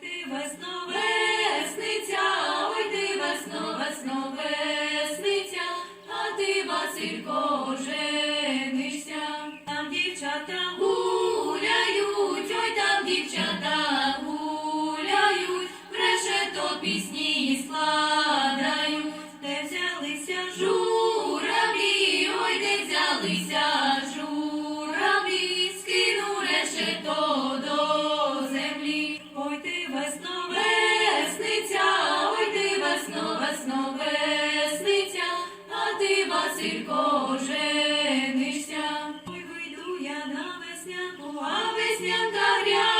ти весно ой ти весно, весно а ти Василько женишся. Там дівчата гуляють, ой там дівчата гуляють, бреше то пісні. весня, була веснянка ряд.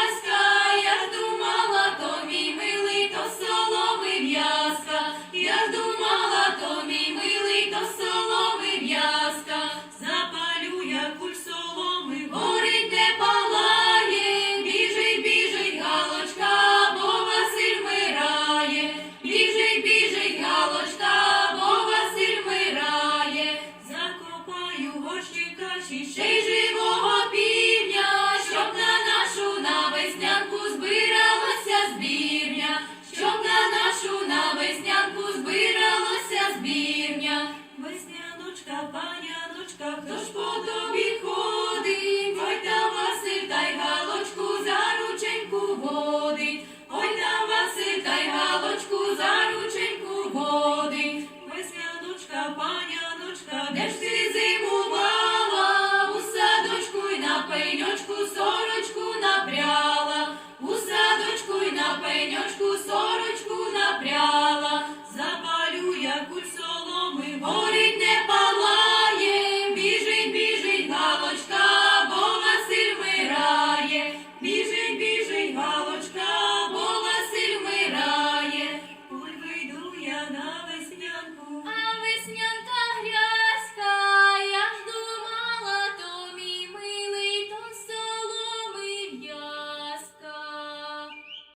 пеньочку сорочку напряла, у садочку й на пеньочку сорочку напряла, запалю я куль соломи.